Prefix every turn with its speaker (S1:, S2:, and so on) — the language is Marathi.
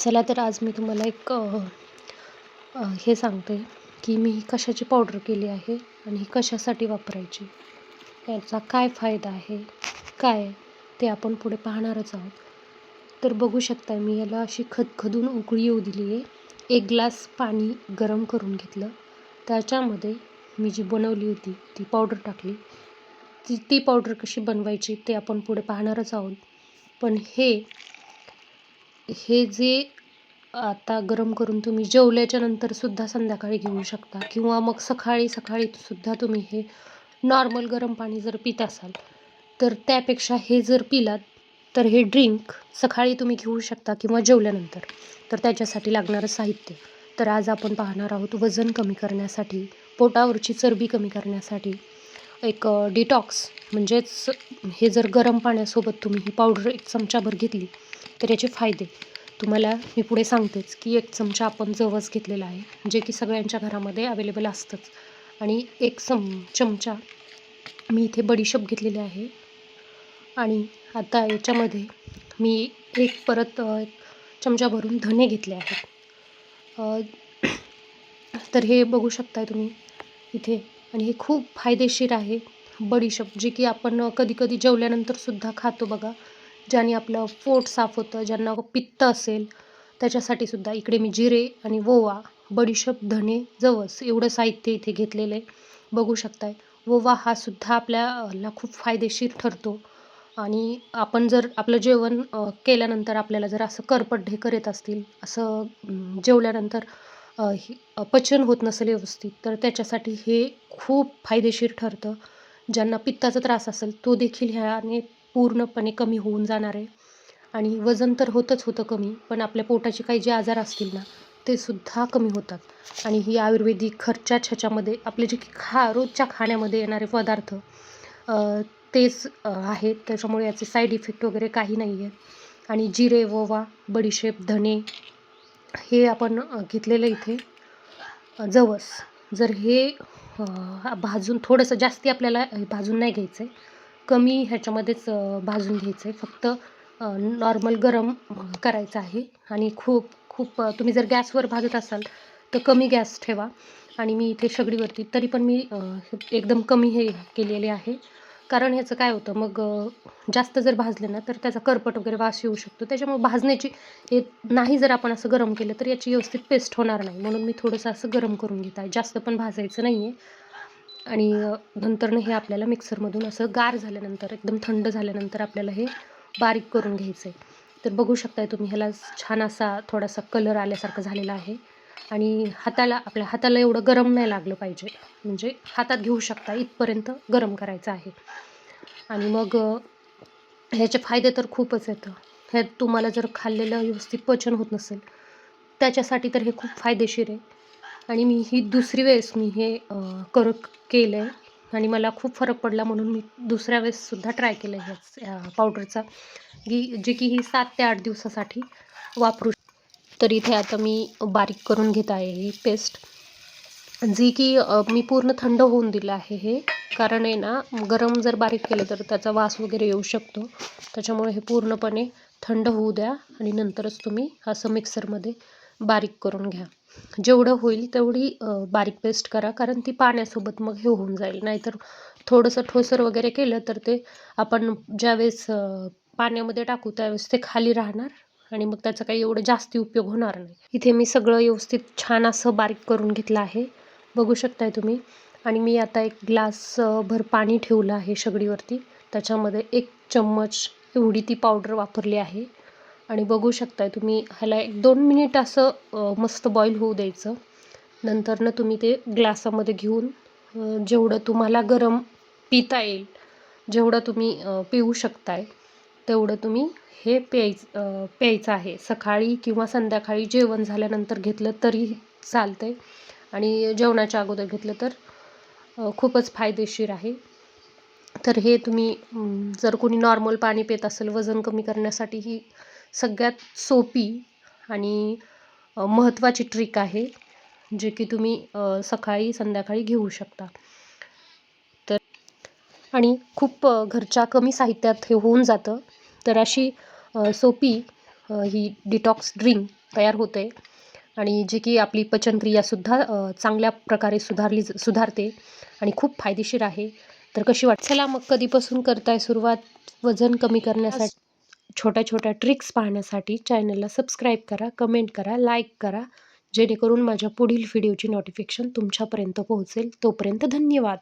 S1: चला तर आज मी तुम्हाला एक हे सांगते की मी कशाची पावडर केली आहे आणि ही कशासाठी वापरायची. याचा काय फायदा आहे? काय? ते आपण पुढे पाहणारच आहोत. तर बघू शकता मी याला अशी खदखदून उकळी येऊ दिली आहे. एक ग्लास पाणी गरम करून घेतलं. त्याच्यामध्ये मी जी बनवली होती ती पावडर टाकली. ती ती पावडर कशी बनवायची ते आपण पुढे पाहणारच आहोत. पण हे हे जे आता गरम करून तुम्ही जेवल्याच्या नंतर सुद्धा संध्याकाळी घेऊ शकता. किंवा मग सकाळी सकाळी सुद्धा तुम्ही हे नॉर्मल गरम पाणी जर पित असाल तर त्यापेक्षा हे जर पिलात तर हे ड्रिंक सकाळी तुम्ही घेऊ शकता किंवा जेवल्यानंतर. तर त्याच्यासाठी लागणारं साहित्य. तर आज आपण पाहणार आहोत वजन कमी करण्यासाठी पोटावरची चरबी कमी करण्यासाठी एक डिटॉक्स म्हणजेच हे जर गरम पाण्यासोबत तुम्ही ही पावडर एक चमचाभर घेतली तर याचे फायदे. तुम्हाला मी पुढे सांगतेच की एक चमचा आपण जवस घेतलेला आहे जे की सगळ्यांच्या घरामध्ये अवेलेबल असतंच. आणि एक सम चमचा मी इथे बडीशेप घेतलेली आहे. आणि आता याच्यामध्ये मी एक परत एक चमचा भरून धने घेतले आहेत. तर हे बघू शकताय तुम्ही इथे आणि हे खूप फायदेशीर आहे बडीशेप जे की आपण कधी कधी जेवल्यानंतर सुद्धा खातो बघा. ज्याने आपलं पोट साफ होतं ज्यांना पित्त असेल त्याच्यासाठी सुद्धा इकडे मी जिरे आणि ओवा बडीशेप धणे जवस एवढं साहित्य इथे घेतलेलं आहे. बघू शकताय. ओवा हा सुद्धा आपल्याला खूप फायदेशीर ठरतो. आणि आपण जर आपलं जेवण केल्यानंतर आपल्याला जर असं करपट ढेकर येत असतील असं जेवल्यानंतर ही पचन होत नसेल व्यवस्थित तर त्याच्यासाठी हे खूप फायदेशीर ठरतं. ज्यांना पित्ताचा त्रास असेल तो देखील ह्याने पूर्णपणे कमी होऊन जाणार आहे. आणि वजन तर होतच होतं कमी पण आपल्या पोटाचे काही जे आजार असतील ना ते सुद्धा कमी होतात. आणि ही आयुर्वेदिक खर्चाच्या ह्याच्यामध्ये आपले जे की खा रोजच्या खाण्यामध्ये येणारे पदार्थ तेच आहेत. त्याच्यामुळे याचे साईड इफेक्ट वगैरे काही नाही आहेत आणि जिरे ओवा बडीशेप धणे हे आपण घेतलेलं इथे. जवस. जर हे भाजून थोडंसं जास्ती आपल्याला भाजून नाही घ्यायचं आहे कमी ह्याच्यामध्येच भाजून घ्यायचं आहे फक्त नॉर्मल गरम करायचं आहे. आणि खूप खूप तुम्ही जर गॅसवर भाजत असाल तर कमी गॅस ठेवा. आणि मी इथे शेगडीवरती तरी पण मी एकदम कमी हे केलेले आहे. कारण ह्याचं काय होतं मग जास्त जर भाजले ना तर त्याचा करपट वगैरे वास येऊ शकतो. त्याच्यामुळे भाजण्याची हे नाही जर आपण असं गरम केलं तर याची व्यवस्थित पेस्ट होणार नाही. म्हणून मी थोडंसं असं गरम करून घेत आहे. जास्त पण भाजायचं नाही आहे आणि नंतरनं हे आपल्याला मिक्सरमधून असं गार झाल्यानंतर एकदम थंड झाल्यानंतर आपल्याला हे बारीक करून घ्यायचं आहे तर बघू शकताय तुम्ही ह्याला छान असा थोडासा कलर आल्यासारखं झालेला आहे. आणि हाताला आपल्या हाताला एवढं गरम नाही लागलं पाहिजे. म्हणजे हातात घेऊ शकता इथपर्यंत गरम करायचं आहे. आणि मग ह्याचे फायदे तर खूपच येतं ह्यात तुम्हाला जर खाल्लेलं व्यवस्थित पचन होत नसेल त्याच्यासाठी तर हे खूप फायदेशीर आहे. आणि मी ही दुसरी वेळेस मी हे कर केलं आहे आणि मला खूप फरक पडला म्हणून मी दुसऱ्या वेळेससुद्धा ट्राय केलं आहे ह्याच पावडरचा. की जे की ही सात ते आठ दिवसासाठी वापरू तर इथे आता मी बारीक करून घेत आहे ही पेस्ट. जी की मी पूर्ण थंड होऊन दिलं आहे हे. कारण आहे ना गरम जर बारीक केलं तर त्याचा वास वगैरे येऊ शकतो. त्याच्यामुळे हे पूर्णपणे थंड होऊ द्या आणि नंतरच तुम्ही असं मिक्सरमध्ये बारीक करून घ्या. जेवढं होईल तेवढी बारीक पेस्ट करा. कारण ती पाण्यासोबत मग हे होऊन जाईल. नाहीतर थोडंसं ठोसर वगैरे केलं तर ते आपण ज्यावेळेस पाण्यामध्ये टाकू त्यावेळेस ते खाली राहणार. आणि मग त्याचा काही एवढं जास्ती उपयोग होणार नाही. इथे मी सगळं व्यवस्थित छान असं बारीक करून घेतलं आहे. बघू शकताय तुम्ही. आणि मी आता एक ग्लास भर पाणी ठेवलं आहे शेगडीवरती. त्याच्यामध्ये एक चम्मच एवढी ती पावडर वापरली आहे. आणि बघू शकताय तुम्ही ह्याला एक दोन मिनिट असं मस्त बॉईल होऊ द्यायचं. नंतरनं तुम्ही ते ग्लासामध्ये घेऊन जेवढं तुम्हाला गरम पिता येईल जेवढं तुम्ही पिऊ शकताय. तेवढं तुम्ही हे प्यायचं प्यायचं आहे. सकाळी किंवा संध्याकाळी जेवण झाल्यानंतर घेतलं तरी चालतंय. आणि जेवणाच्या अगोदर घेतलं तर खूपच फायदेशीर आहे. तर हे तुम्ही जर कोणी नॉर्मल पाणी पित असेल वजन कमी करण्यासाठी ही सगळ्यात सोपी आणि महत्त्वाची ट्रिक आहे जे की तुम्ही सकाळी संध्याकाळी घेऊ शकता. तर आणि खूप घरच्या कमी साहित्यात हे होऊन जातं. तर अशी सोपी ही डिटॉक्स ड्रिंक तयार होते. आणि जे की आपली पचनक्रियासुद्धा चांगल्या प्रकारे सुधारली ज- सुधारते आणि खूप फायदेशीर आहे. तर कशी वाट चला मग कधीपासून करताय सुरुवात? वजन कमी करण्यासाठी छोट्या छोट्या ट्रिक्स पाहण्यासाठी चॅनलला सबस्क्राईब करा कमेंट करा लाईक करा. जेणेकरून माझ्या पुढील व्हिडिओची नोटिफिकेशन तुमच्यापर्यंत पोहोचेल. तोपर्यंत धन्यवाद.